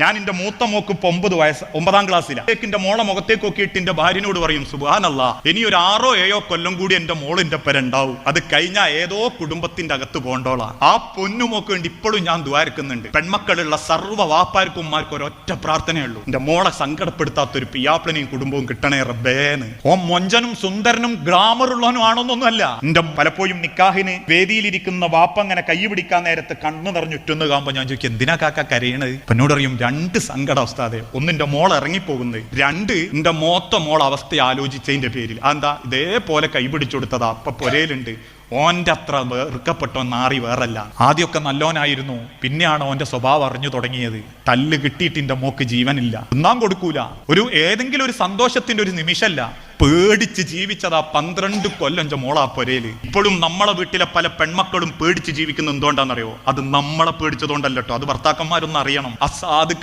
ഞാൻ എന്റെ മൂത്ത മോക്ക് ഇപ്പൊ ഒമ്പത് വയസ്സ് ഒമ്പതാം ക്ലാസ്സിലാണ് എന്റെ മോളെ മുഖത്തേക്ക് നോക്കിയിട്ട് എന്റെ ഭാര്യനോട് പറയും സുബാനല്ല ഇനി ഒരു ആറോ ഏഴോ കൊല്ലം കൂടി എന്റെ മോൾ എന്റെ പെരുണ്ടാവും. അത് കഴിഞ്ഞാൽ ഏതോ കുടുംബത്തിന്റെ അകത്ത് പോണ്ടോളാ. ആ പൊന്നുമോക്ക് വേണ്ടി ഇപ്പോഴും ഞാൻ ദ്വാരക്കുന്നുണ്ട്. പെൺമക്കളുള്ള സർവ വാപ്പാർക്കും ഉമ്മാർക്കും ഒരൊറ്റ പ്രാർത്ഥനയുള്ളൂ. എന്റെ മോളെ സങ്കടപ്പെടുത്താത്ത ഒരു പിയാപ്പിളനെയും കുടുംബവും കിട്ടണേ റബ്ബേന്ന്. ഓ മൊഞ്ചനും സുന്ദരനും ഗ്ലാമറുള്ളവനും ആണോന്നൊന്നുമല്ല എന്റെ പലപ്പോഴും നിക്കാഹിന് വേദിയിലിരിക്കുന്ന വാപ്പ അങ്ങനെ കൈ പിടിക്കാൻ നേരത്ത് കണ്ണു നിറഞ്ഞുറ്റുന്ന കാണുമ്പോ ഞാൻ ചോദിക്കും എന്തിനാ കാക്ക കരയണത്? എന്നോട് അറിയും രണ്ട് സങ്കട അവസ്ഥാതെ ഒന്ന് മോൾ ഇറങ്ങിപ്പോകുന്നത് രണ്ട് എന്റെ മോത്ത മോൾ അവസ്ഥ ആലോചിച്ചതിന്റെ പേരിൽ. അതെന്താ? ഇതേപോലെ കൈ പിടിച്ചു കൊടുത്തതാ. അപ്പൊ പൊരയിലുണ്ട് ഓന്റെ അത്ര വെറുക്കപ്പെട്ടോ നാറി വേറല്ല. ആദ്യമൊക്കെ നല്ലോനായിരുന്നു. പിന്നെയാണ് ഓന്റെ സ്വഭാവം അറിഞ്ഞു തുടങ്ങിയത്. തല്ല് കിട്ടിയിട്ട് എന്റെ മോക്ക് ജീവനില്ല. ഒന്നാം കൊടുക്കൂല. ഒരു ഏതെങ്കിലും ഒരു സന്തോഷത്തിന്റെ ഒരു നിമിഷമല്ല. പേടിച്ച് ജീവിച്ചതാ പന്ത്രണ്ട് കൊല്ലം മോളാ പൊരയിൽ ഇപ്പോഴും നമ്മളെ വീട്ടിലെ പല പെൺമക്കളും പേടിച്ച് ജീവിക്കുന്ന എന്തുകൊണ്ടാണെന്നറിയോ? അത് നമ്മളെ പേടിച്ചതുകൊണ്ടല്ലോ അത് ഭർത്താക്കന്മാരൊന്നും അറിയണം. അസാധു